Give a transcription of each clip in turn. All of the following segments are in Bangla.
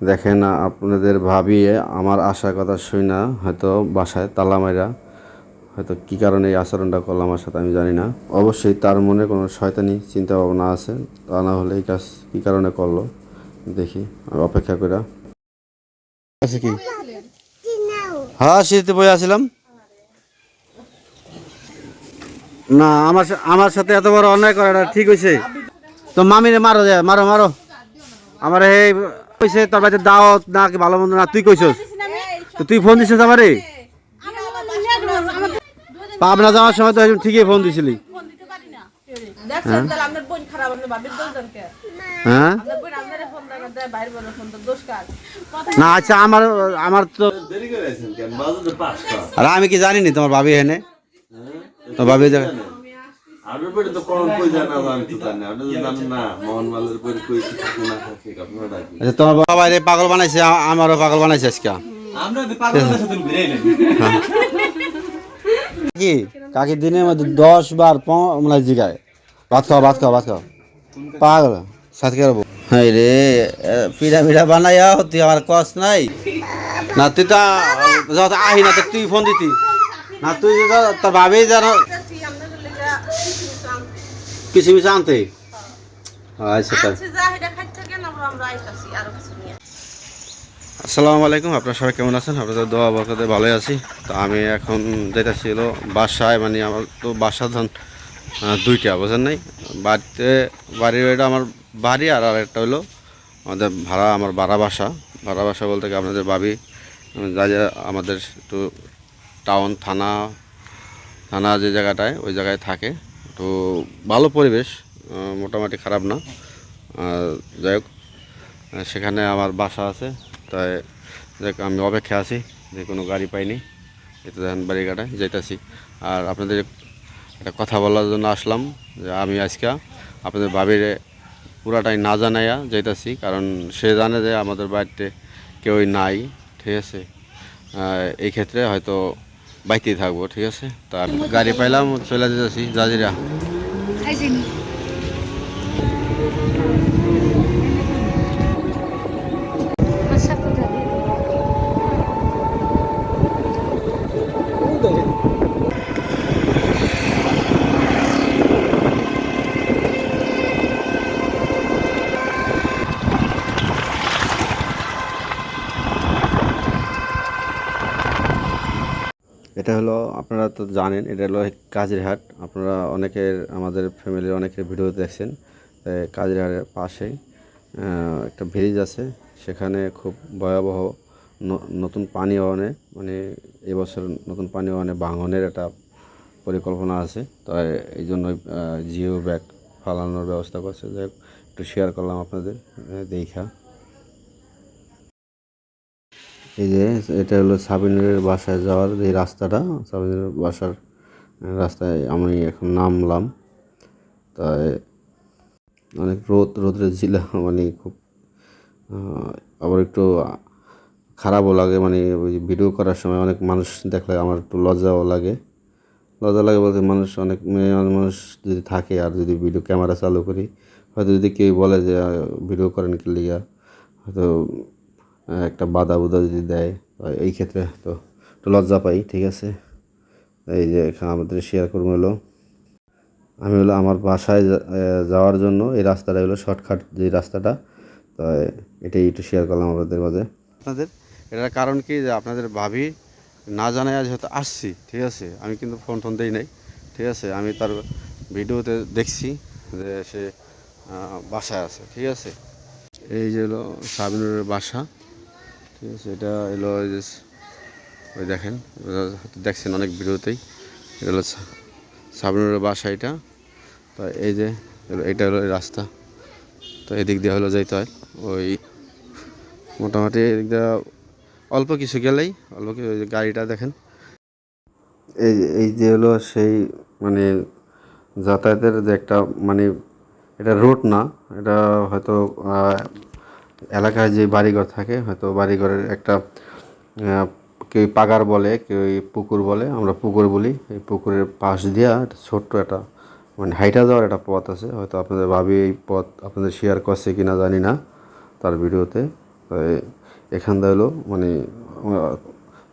দেখেন, আপনাদের ভাবিয়ে আমার আশার কথা শুই না, হয়তো বাসায় তালা মাইরা, হয়তো কী কারণে এই আচরণটা করল আমার সাথে আমি জানি না। অবশ্যই তার মনে কোনো শয়তানি চিন্তা ভাবনা আছে, তা না হলে এই কাজ কী কারণে করল, দেখি, আমি অপেক্ষা করে আছে কি? হ্যাঁ শীতে বই আসছিলাম না, আমার আমার সাথে এত বড় অন্যায় করাটা ঠিক হয়েছে তো মামিরে মারো যায় মারো মারো। আমার এই কইছে তোর বাড়িতে দাওয়াত না কি ভালো মন্দ না তুই কইছস? তো তুই ফোন দিছিস আমারে? পাবনা যাওয়ার সময় তো একদম ঠিকই ফোন দিছিলি। হ্যাঁ? আপনার বোন আপনার ফোন দেয় দেয় বাইরে বড় ফোন তো দোষ কার? না আচ্ছা আমার আমার তো দেরি করে আছেন কেন? বাজে তো পাঁচটা। আর আমি কি জানি নি তোমার ভাবি হেনে তোমার ভাবি আপনার পেটে তো কোন কই জানা জানতে জানে আপনি তো জানেন না। মোহন মালের পেটে কই কি থাকে না থাকে আপনারা ডাকি আচ্ছা তোমার বাবা রে পাগল বানাইছে আমারও পাগল বানাইছে আজকে। আমরা তো পাগলের সাথে ঘুরাইলেন কি? কাকি দিনের মধ্যে দশ বার মানে জিগায়। ভাত খাও ভাত খাও ভাত খাও। পাগল সাথে করব হ্যাঁ রে পিঠা পিঠা বানাইয়া তুই আমার কষ্ট নাই? না তুই তো আহি না তুই ফোন দিতি। না তুই তোর ভাবি যেন কিছু কিছু আনতে আচ্ছা তাই আচ্ছা যা এটা খাইতে কেন আমরা আমরা আইতাছি আরও কিছু নিয়ে। আসসালামু আলাইকুম আপনারা সবাই কেমন আছেন? আপনাদের দোয়া বরকতে ভালোই আছি। তো আমি এখন যেটা ছিল বাসায় মানে আমার তো বাসা ধন দুইটা বোঝেন নাই? বাড়িতে বাড়ির এটা আমার বাড়ি আর আরেকটা হলো আমাদের ভাড়া আমার ভাড়া বাসা। ভাড়া বাসা বলতে কি আপনাদের উম, যা যা আমাদের একটু টাউন থানা থানা যে জায়গাটায় ওই জায়গায় থাকে। তো ভালো পরিবেশ মোটামুটি খারাপ না। যাই হোক সেখানে আমার বাসা আছে, তাই দেখ আমি অপেক্ষা আছি যে কোনো গাড়ি পাইনি। এটা দেখেন বাড়িঘাটায় যাইতেছি। আর আপনাদের একটা কথা বলার জন্য আসলাম যে আমি আজকে আপনাদের ভাবির পুরাটাই না জানাইয়া যাইতেছি, কারণ সে জানে যে আমাদের বাড়িতে কেউই নাই, ঠিক আছে? এই ক্ষেত্রে হয়তো বাইতেই থাকব ঠিক আছে তা গাড়ি পাইলাম চলে যেতেছি জাজিরা এটা হলো আপনারা তো জানেন এটা হলো কাজিরহাট আপনারা অনেকের আমাদের ফ্যামিলির অনেকের ভিডিও দেখছেন এ, কাজিরহাটের পাশেই একটা ব্রিজ আছে। সেখানে খুব ভয়াবহ নতুন পানি ওয়ানে মানে এবছর নতুন পানি ওয়ানে ভাঙনের একটা পরিকল্পনা আছে। তাই এই জন্যই জিও ব্যাগ ফালানোর ব্যবস্থা করছে। যাই একটু শেয়ার করলাম আপনাদের দেখা। এই যে, এটা হলো সাবিনের বাসায় যাওয়ার যে রাস্তাটা। সাবিনের বাসার রাস্তায় আমি এখন নামলাম। তাই অনেক রোদ রোদ্রের জিলা মানে খুব আবার একটু খারাপও লাগে মানে ওই ভিডিও করার সময় অনেক মানুষ দেখলে আমার একটু লজ্জাও লাগে। লজ্জা লাগে বলতে মানুষ, অনেক মেয়ে অনেক মানুষ যদি থাকে আর যদি ভিডিও ক্যামেরা চালু করি, হয়তো যদি কেউ বলে যে ভিডিও করেন কি লিগা? হয়তো একটা বাধা বুধা যদি দেয় এই ক্ষেত্রে তো, একটু লজ্জা পাই, ঠিক আছে? এই যে এখানে আমাদের শেয়ার করব হলো, আমি হলো আমার বাসায় যাওয়ার জন্য এই রাস্তাটা হলো শর্টকাট যে রাস্তাটা, তো এটাই একটু শেয়ার করলাম আপনাদের মাঝে। আপনাদের, এটার কারণ কি যে আপনাদের ভাবি না জানায় হয়তো আসছি, ঠিক আছে? আমি কিন্তু ফোন টোন দিই নাই, ঠিক আছে? আমি তার ভিডিওতে দেখছি যে সে বাসায় আছে, ঠিক আছে? এই যে হলো সাবিনুরের বাসা। ঠিক আছে, এটা এলো ওই দেখেন দেখছেন অনেক ভিডিওতেই। এটা হলো সা- বাসা এটা। তো এই যে এটা হলো রাস্তা। তো এদিক দিয়ে হলো যাইতে হয়। ওই মোটামুটি এদিক দিয়ে অল্প কিছু গেলেই, অল্প কিছু গাড়িটা দেখেন। এই এই যে হলো সেই মানে যাতায়াতের যে একটা মানে এটা রোড না, এটা হয়তো এলাকায় যে বাড়িঘর থাকে, হয়তো বাড়িঘরের একটা কেউ পাগার বলে, কেউ পুকুর বলে, আমরা পুকুর বলি। এই পুকুরের পাশ দিয়া ছোট্ট একটা মানে হাইটা যাওয়ার একটা পথ আছে। হয়তো আপনাদের ভাবি এই পথ আপনাদের শেয়ার করছে কি না জানি না তার ভিডিওতে। তাই এখানটা হলো মানে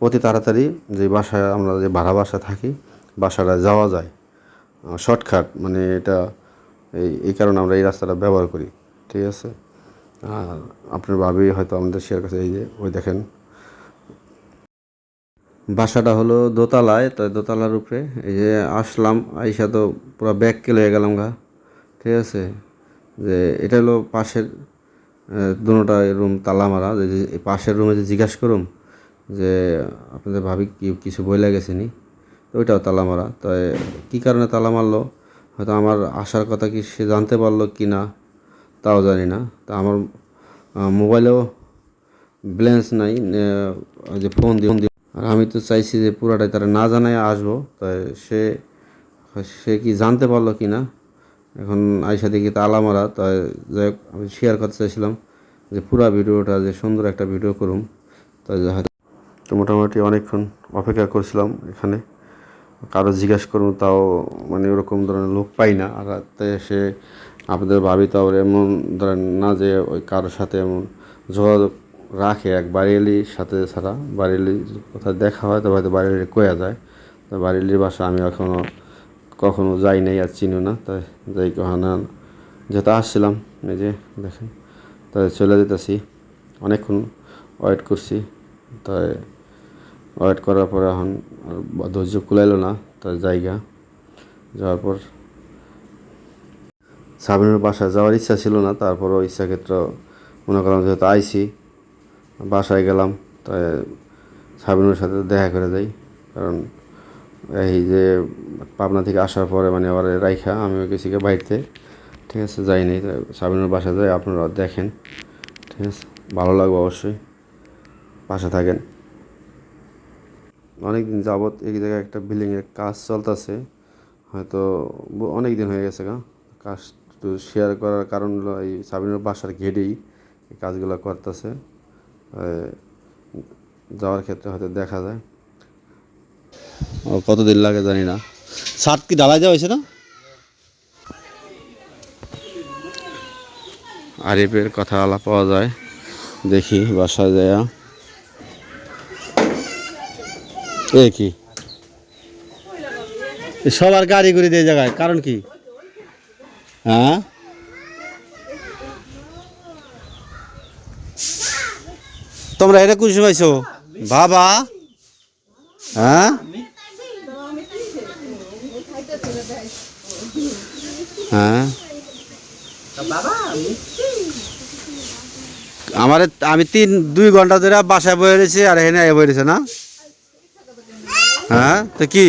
অতি তাড়াতাড়ি যে বাসায় আমরা যে ভাড়া বাসা থাকি, বাসাটা যাওয়া যায়। শর্টকাট মানে এটা, এই এই কারণে আমরা এই রাস্তাটা ব্যবহার করি। ঠিক আছে? আপনার ভাবি হয়তো আমাদের শেয়ার কাছে এই যে, ওই দেখেন। বাসাটা হলো দোতলায়, তো দোতলার উপরে। এই যে আসলাম, আইসা তো পুরো ব্যাগ কেলে গেলাম গা। ঠিক আছে? যে এটা হলো পাশের দুটা রুম তালা মারা। যে পাশের রুমে যে জিজ্ঞাসা করুম, যে আপনাদের ভাবি কি, কিছু বইলা গেছেনি তো ওইটাও তালা মারা। তো কী কারণে তালা মারলো? হয়তো আমার আসার কথা কি সে জানতে পারল কি না? তাও জানি না। তা আমার মোবাইলেও ব্যালেন্স নাই যে ফোন দিয়ে আর আমি তো চাইছি যে পুরাটাই তারা না জানাই আসব, তাই সে সে কি জানতে পারল কি না? এখন আইসা দেখি তালা মারা তাই যাই হোক, আমি শেয়ার করতে চাইছিলাম যে পুরা ভিডিওটা, যে সুন্দর একটা ভিডিও করুম। তাই হয়তো তো মোটামুটি অনেকক্ষণ অপেক্ষা করছিলাম এখানে। কারও জিজ্ঞাসা করুন, তাও মানে ওরকম ধরনের লোক পাই না। আর তাই সে আপনাদের ভাবি তাও এমন, ধরেন না যে ওই কারোর সাথে এমন যোগাযোগ রাখে, এক বাড়িয়ালির সাথে ছাড়া বাড়িয়ালি কোথায় দেখা হয় তো হয়তো বাড়িয়ালি কয়া যায়। তো বাড়িয়ালির বাসা আমি এখনও কখনো যাই নাই আর চিনি না, তাই যাই কখনো যেতে আসছিলাম। এই যে দেখেন তাই চলে যেতেছি। অনেকক্ষণ ওয়েট করছি। তাই ওয়েট করার পরে এখন ধৈর্য কুলাইলো না তার জায়গা যাওয়ার পর সাবিনের বাসায় যাওয়ার ইচ্ছা ছিল না, তারপরও ইচ্ছা ক্ষেত্র মনে করলাম যেহেতু আইসি, বাসায় গেলাম, তাই সাবিনের সাথে দেখা করে যাই কারণ এই যে পাবনা থেকে আসার পরে মানে আবার রাইখা, আমি গিয়ে বাড়িতে। ঠিক আছে যাইনি তাই সাবিনের বাসায় যাই, আপনারা দেখেন। ঠিক আছে, ভালো লাগবে অবশ্যই। পাশে থাকেন। অনেক দিন যাবৎ এই জায়গায় একটা বিল্ডিংয়ের কাজ চলতেছে। হয়তো অনেক দিন হয়ে গেছে কাজ একটু শেয়ার করার কারণ হলো এই সাবিনের বাসার ঘেটেই এই কাজগুলো করতেছে। যাওয়ার ক্ষেত্রে হয়তো দেখা যায়। কতদিন লাগে জানি না। ছাদ কি ঢালাই দেওয়া হয়েছে না? আরিফের কথা আলাপ পাওয়া যায়। দেখি বাসায় যায়। এ কি? সবার গাড়ি ঘুরি দিয়ে জায়গায়। কারণ কি? হ্যাঁ? তোমরা এটা কুশ পাইছো বাবা? হ্যাঁ? হ্যাঁ? আমার আমি তিন দুই ঘণ্টা ধরে বাসায় বয়ে রয়েছি আর এখানে বয়ে রয়েছে না? হ্যাঁ? তো কি।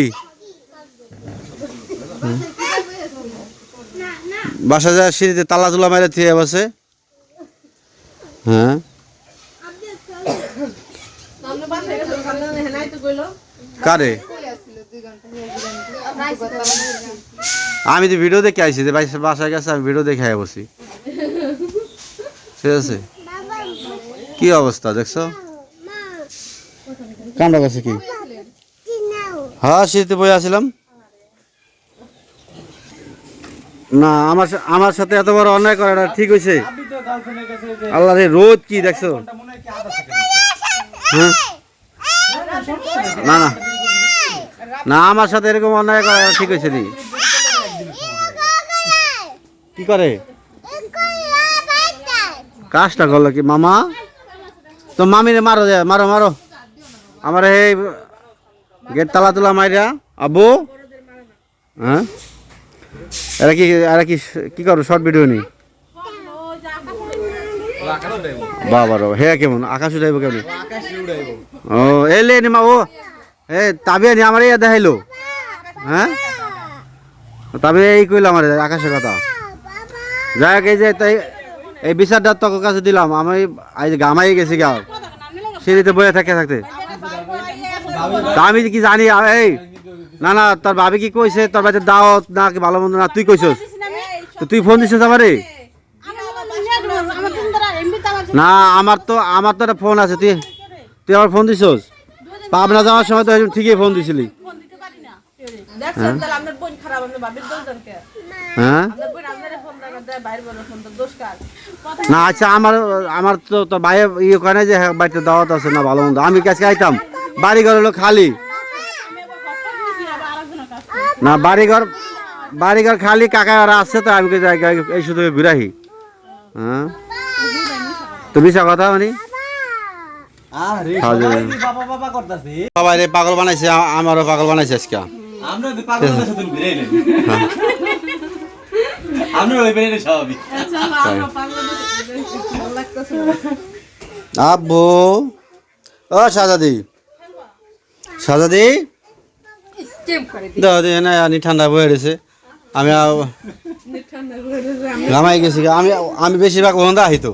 বাসা যায় সিঁড়িতে তালা তুলা মেরে থিয়ে বসে। হ্যাঁ। কারে? আমি তো ভিডিও দেখে আইছি যে বাস- বাসায় গেছে, আমি ভিডিও দেখে আয় বসি। ঠিক আছে? কি অবস্থা, দেখছ? কান্ডা গেছে কি? হ্যাঁ শীতে বই আসছিলাম না, আমার আমার সাথে এত বড় অন্যায় করাটা ঠিক হয়েছে? আল্লাহ রে, রোদ কি দেখছ? হয়? না না। না, আমার সাথে এরকম অন্যায় করা ঠিক হয়েছে নি। কি করে? কাজটা করল কি, মামা? তো মামিরে মারো যে, মারো মারো। আমার এই গেট তালা তোলা মাইরা। আব্বু? হ্যাঁ? এরা কি এরা কি কি করো? শর্ট ভিডিও নি? বাবা রে, হে কেমন? আকাশ উঠাইব কেমন? ও এলে নি মা, ও। এ, তাবিয়া নি, আমার ইয়া দেখাইলো। হ্যাঁ? তবে এই কইলাম আমার, আকাশের কথা। যাই হোক, এই যে তাই, এই বিচারটা তোর কাছে দিলাম। আমি আজ গামাই গেছি গা। সিঁড়িতে বয়ে থাকে থাকতে। আমি কি জানি এই না না তোর ভাবি কি কইছে? তোর বাড়িতে দাওয়াত না কি ভালো মন্দ না? তুই কইছস? তো তুই ফোন দিছিস আমারে? না আমার তো আমার তো একটা ফোন আছে তুই তুই আমার ফোন দিছস? পাবনা যাওয়ার সময় তো ঠিকই ফোন দিছিলি? হ্যাঁ? কথা না আচ্ছা আমার আমার তো তো বাইরে ইয়ে করে যে হ্যাঁ বাড়িতে দাওয়াত আছে না ভালো মন্দ। আমি কাছে আইতাম? বাড়ি ঘর হলো খালি আমি আবার হসপিটাল গেছি আবার আরেকজনের কাছে না বাড়িঘর বাড়িঘর খালি কাকা ওরা আসছে তো আমি এই শুধু বিরাহি হ্যাঁ? তো মিশা কথা মানে। সবাই রে পাগল বানাইছে আমারও পাগল বানাইছে আজকে। স্বাভাবিক। আচ্ছা আব্বু ও সাজাদি। সাজাদি? দাও না আনি ঠান্ডা বয়ে রয়েছে আমি ঘামাই গেছি। আমি আমি বেশিরভাগ বন্ধা আহিতো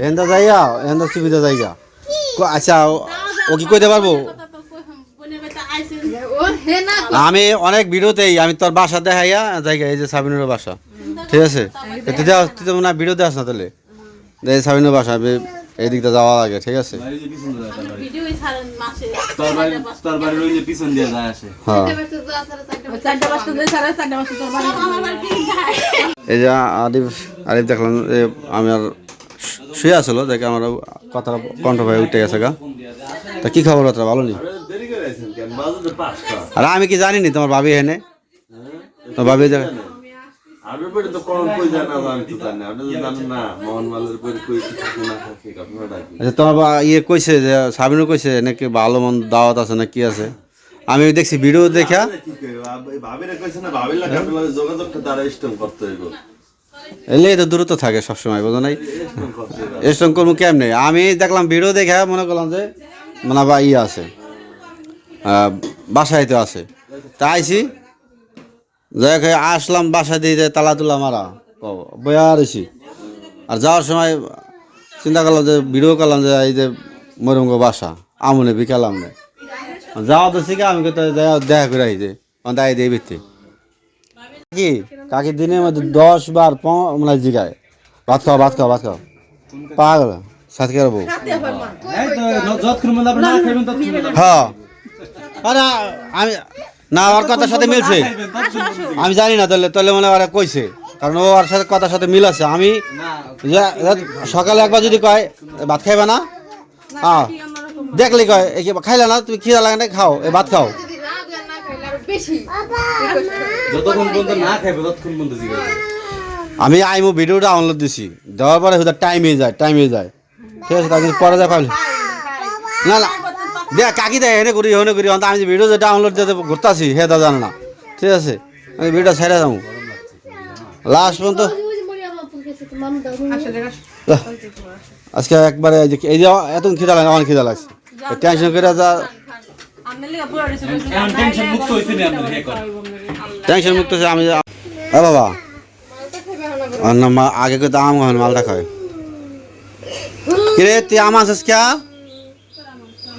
এন্দা যাইয়া এন্দা সুবিধা যাইগা। ক- আচ্ছা ও- কি কইতে পারব? না আমি অনেক ভিডিওতেই আমি তোর বাসা দেখাইয়া জায়গা এই যে সাবিনুর বাসা। ঠিক আছে? তো তুই তো মনে হয় ভিডিওতে আস না তাহলে। এই সাবিনুর বাসা এই দিকটা যাওয়া লাগে। ঠিক আছে হ্যাঁ। এই যে আরিফ আরিফ দেখলাম যে আমি আর শুয়ে আসলো দেখে আমার কথাটা কণ্ঠ ভাই উঠে গেছে গা। তা কি খবর ওটা ভালো নি? আরে দেরি করে আছেন কেন? বাজে তো পাঁচটা। আর আমি কি জানি নি তোমার ভাবি হেনে তোমার ভাবি তো কোন কই না। জানি আপনি তো জানেন না মোহনমালের বাড়ি কই কি না থাকে আপনারা ডাকি আচ্ছা তোমার বা- ইয়ে কইছে যে সাবিনও কইছে নাকি ভালো মন্দ দাওয়াত আছে না কি আছে? আমি দেখছি ভিডিও দেখা। ভাবিরা কইছে না যোগাযোগটা করতে হইব। এলে তো দূরত্ব থাকে সবসময় বোঝো নাই? স্ট্রং করব কেমনে? আমি দেখলাম ভিডিও দেখে মনে করলাম যে মানে বা ইয়ে আছে বাসায় তো আছে। তা আইছি। যাই হোক, আসলাম বাসা দিয়ে তালা তুলা মারা। বয়া রয়েছি। আর যাওয়ার সময় চিন্তা করলাম যে ভিডিও করলাম যে এই যে মরুঙ্গ বাসা আমনে বিকালাম না। যাওয়া তো শিখে আমি দেখা করে আই যে দায় দিয়ে ভিত্তি। কি? কাকি দিনের মধ্যে দশ বার পনেরো মানে জিগায়। ভাত খাও ভাত খাও ভাত খাও। পাগল সাথে করে বউ। হ্যাঁ। আরে আমি না ওর কথার সাথে মিলছে। আমি জানি না তাহলে তাহলে মানে ওরা কইছে। কারণ ও ওর সাথে কথার সাথে মিল আছে। আমি সকালে একবার যদি কয় ভাত খাইবা না? হ্যাঁ দেখলি কয় এই কি খাইলা না? তুমি খিদা লাগে না খাও এই ভাত খাও। আমি আইমো ভিডিওটা ডাউনলোড দিছি। দেওয়ার পরে হুদা টাইম হয়ে যায় টাইম হয়ে যায়। ঠিক আছে তাকে পরে যা পাবলি না না। দেখ কাকি দেয় এনে করি এনে করি অন্ত আমি যে ভিডিও যে ডাউনলোড যেতে ঘুরতাছি হে দা জানে না ঠিক আছে? আমি ভিডিওটা ছেড়ে যাব লাস্ট পর্যন্ত আজকে একবারে এই যে এত খিদা লাগে আমার খিদা লাগছে। টেনশন করে যা টেনশন মুক্ত হইছে নি আপনি হে টেনশন মুক্ত হচ্ছে আমি এ বাবা। আর না মা আগে করে আম মালটা খাবে কিরে তুই আম আছিস কে?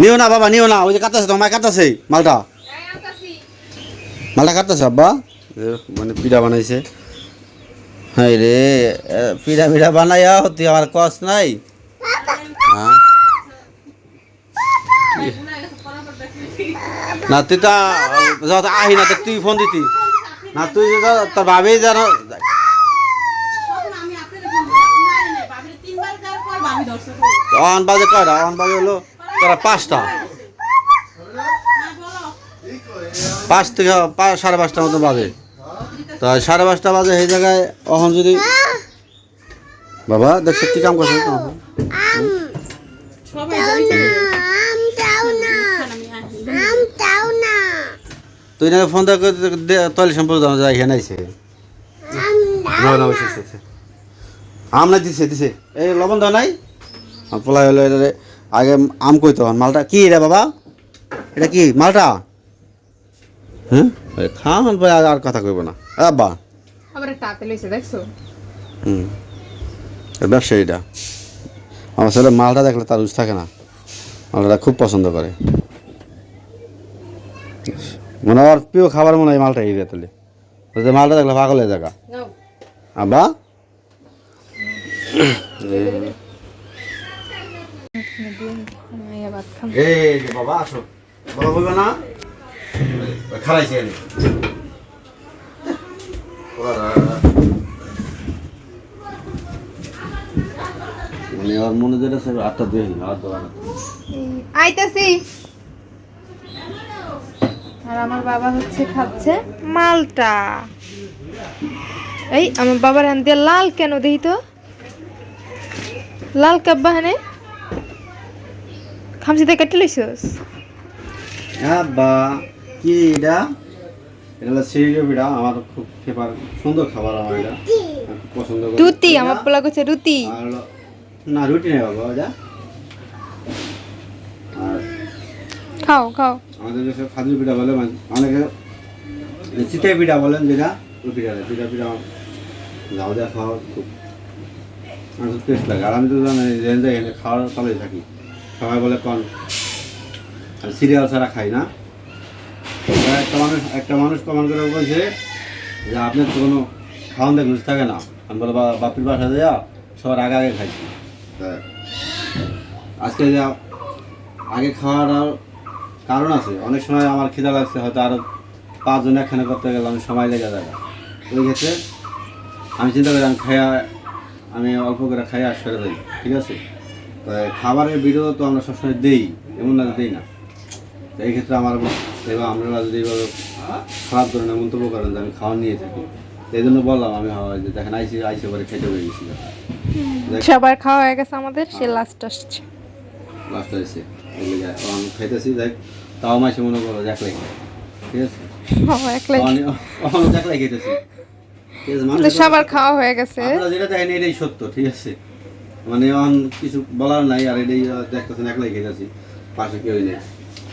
নিও না বাবা, নিও না, ওই যে কাটতেছে তোমার কাটতেছে মালটা। মালটা কাটতেছে, আব্বা। মানে পিঠা বানাইছে। হ্যাঁ রে পিঠা পিঠা বানাইয়া তুই আমার কষ্ট নাই? হ্যাঁ? না, তুই তা আহি না তুই ফোন দিতি। না, তুই তোর ভাবি যেন অন বাজে কয়টা, অন বাজে হলো তোরা পাঁচটা। পাঁচ থেকে পা- সাড়ে পাঁচটার মতো বাজে। তো সাড়ে পাঁচটা বাজে এই জায়গায় অহন যদি বাবা দেখছ কি কাম করছ? তুই না ফোন তৈলি সম্পর্ক যাই এখানে। আম না। দিছে দিছে। এই লবণ দেওয়া নাই? পোলাই হলো এটা আগে আম কইতো মালটা কি রে বাবা? এটা কি মালটা? হ্যাঁ? খাওয়ান পরে আর কথা কইব না। আব্বা। আবার একটা লইছে দেখছ? হুম। ব্যবসায়ীটা আমার ছেলে মালটা দেখলে তার রুচ থাকে না। মালটা খুব পছন্দ করে। মনে ওর প্রিয় খাবার মনে হয় মালটা এই তাহলে ওই মালটা দেখলে পাগল হয়ে জায়গা নাও। আবা মাইয়া ভাত খাম এই যে বাবা আসো। বাবা বলবে না? খারাইছে এনে। মানে ওর মনে যেটা সে আটটা দিয়ে আর দেওয়া আইতাছি। আর আমার বাবা হচ্ছে খাচ্ছে মালটা। এই আমার বাবার হান দিয়ে লাল কেন দেই তো? লাল কাব্বা হানে? খামসিতে কেটে লইছস আব্বা কি এটা? এটা হলো সিরিয় আমার খুব ফেভার সুন্দর খাবার আমার এটা। আমি খুব পছন্দ করি। রুটি আমার পোলা করছে রুটি। আর হলো না রুটি নেই বাবা এটা আর খাও খাও। আমাদের দেশে খাজুর পিঠা বলে মানে অনেকে চিটাই পিঠা বলেন যেটা ওই পিঠা পিঠা পিঠা যাও দেওয়া খাওয়া খুব আমার টেস্ট লাগে। আর আমি তো জানি এখানে খাওয়ার তলেই থাকি। সবাই বলে কন। সিরিয়াল ছাড়া খাই না। একটা মানুষ একটা মানুষ কমান করে বলছে যে আপনার তো কোনো খাওয়ান দেখ থাকে না। আমি বলে বাপির বাসা যা সবার আগে আগে খাইছি। আজকে যা, আগে খাওয়ার আর কারণ আছে। অনেক সময় আমার খিদা লাগছে, হয়তো আরও পাঁচজন একখানে করতে গেলে আমি সময় লেগে যাবে। ওই ক্ষেত্রে আমি চিন্তা করি, আমি খাইয়া, আমি অল্প করে খাইয়া সেরে দিই। ঠিক আছে? খাবারের ভিডিও তো আমরা সবসময় দেই এমন না দেই না। এই ক্ষেত্রে আমার এবার আপনারা যদি এভাবে খারাপ ধরনের মন্তব্য করেন যে আমি খাওয়া নিয়ে থাকি এই জন্য বললাম আমি হয় যে দেখেন আইসি আইসে পরে খেতে হয়ে গেছিল। সবার খাওয়া হয়ে গেছে আমাদের সে লাস্ট আসছে। লাস্ট লেগে আমি খাইতেছি দেখ তাও মাসে মনে করো যে একলাই ঠিক আছে? একলাই একলাই খেতেছি। সবার খাওয়া হয়ে গেছে। আপনারা যেটা দেখেন এটাই সত্য ঠিক আছে? মানে এখন কিছু বলার নাই আর এটাই দেখতেছেন একলাই খেতেছি পাশে কেউই নেই।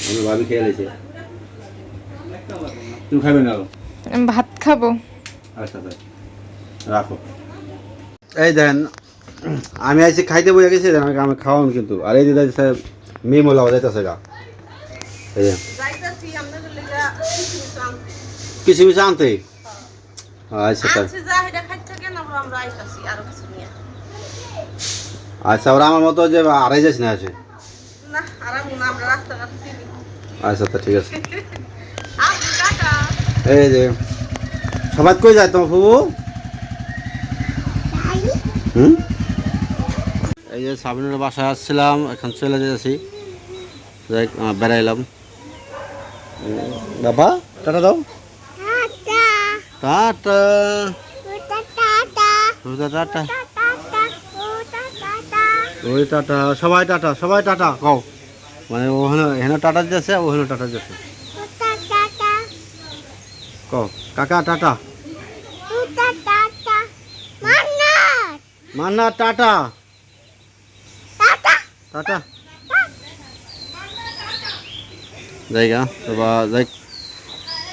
আমি ভাবি খেয়ে নিয়েছি তুমি খাবেন আরও? আমি ভাত খাব। আচ্ছা আচ্ছা। রাখো। এই দেন আমি আইসি খাইতে বইয়া গেছি দেন আমি খাওয়ান কিন্তু। আর এই দিদা মেয়ে মোলা যাইতেছে গা। এই যে। যাইতাছি আপনাদের লেগা কিছু কিছু কিছু আনতে? আচ্ছা তাই আনছি যা এটা খাইতে কেন আমরা আইতাছি আরও কিছু নিয়ে আচ্ছা ওরা আমার মতো যে আড়াই যাস না আছে? না আর আমি না আমরা রাস্তাঘাট চিনি। আচ্ছা তা ঠিক আছে। এই যে সবাই কই যায় তোমার ফুবু? হুম? এই যে সাবিনের বাসায় আসছিলাম এখন চলে যেতেছি যাই বেড়াইলাম। বাবা টাটা দাও। টাটা। Tata tata. ওই টাটা, সবাই টাটা সবাই টাটা, কও। মানে ওখানে, এখানে টাটা দিতেছে, ওখানে টাটা দিতেছে। কও, কাকা টাটা। মান্না টাটা। টাটা। জায়গা তো বা যাই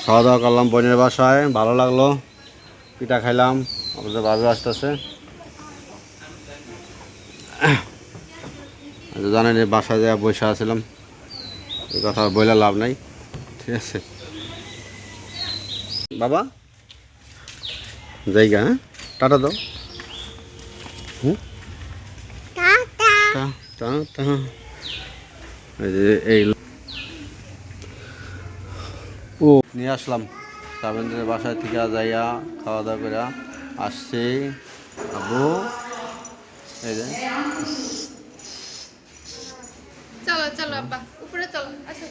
খাওয়া দাওয়া করলাম বোনের বাসায়, ভালো লাগল। পিঠা খাইলাম, আমাদের ভাবে আসতেছে। জানেন বাসায় যা বসে আছিলাম। এই কথা বইলে লাভ নাই। ঠিক আছে। বাবা? জায়গা হ্যাঁ? টাটা দাও। এই ও নিয়ে আসলাম। সাবেন্দ্রের বাসায় থেকে যাইয়া খাওয়া দাওয়া করে আসছি। আবু এই যে। চলো চলো আব্বা। উপরে চলো আচ্ছা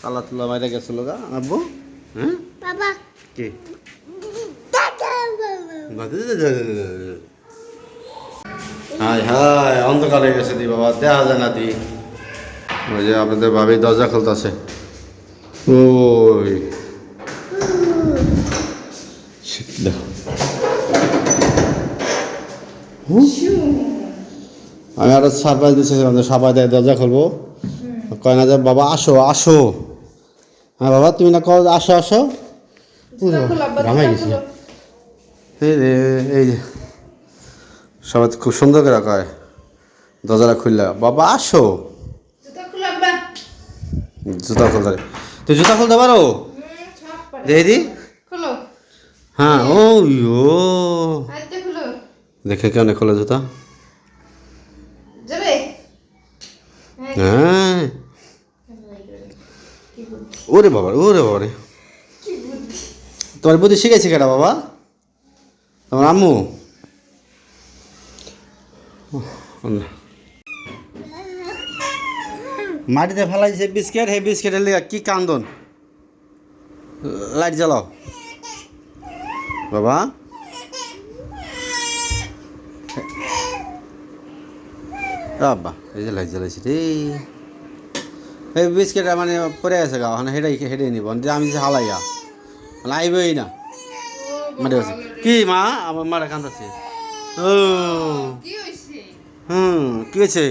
তালা তুলা মাইরে গেছিল গা আব্বু? হ্যাঁ? বাবা। কি? হাই হাই অন্ধকার হয়ে গেছে দি বাবা দেখা যায় না দি। ওই যে আপনাদের ভাবি দরজা খুলতেছে। ওই। দেখো? আমি আরও সারপ্রাইজ দিচ্ছি আমাদের সবাই দেয় দরজা খুলবো। কয় না যে বাবা আসো আসো। হ্যাঁ বাবা তুমি না যে আসো আসো। ঘামাই গেছি। এই রে এই যে সবাই খুব সুন্দর করে কয় দরজাটা খুললা। বাবা আসো। জুতা খুলতে তুই জুতা খুলতে পারো? দেখি হ্যাঁ ও। দেখে কেন খোলা জুতা যাবে হ্যাঁ। ওরে বাবা ওরে বাবা রে। তোমার বুদ্ধি শিখেছি কেটা বাবা? তোমার আম্মু? মাটিতে ফেলাইছে বিস্কিট, সেই বিস্কিটের লিগে কি কান্দন? লাইট জ্বালাও। বাবা। বাবা এই যে লাইট জ্বালাইছে রে। এই বিস্কিটটা মানে পরে আছে গা মানে হেডাই হেডে নিব। আমি যে হালাইয়া মানে আইবই না। মাঠে আছে কি মা? আমার মারা কান্দাছে। ও। কি হইছে? হুম কি হয়েছে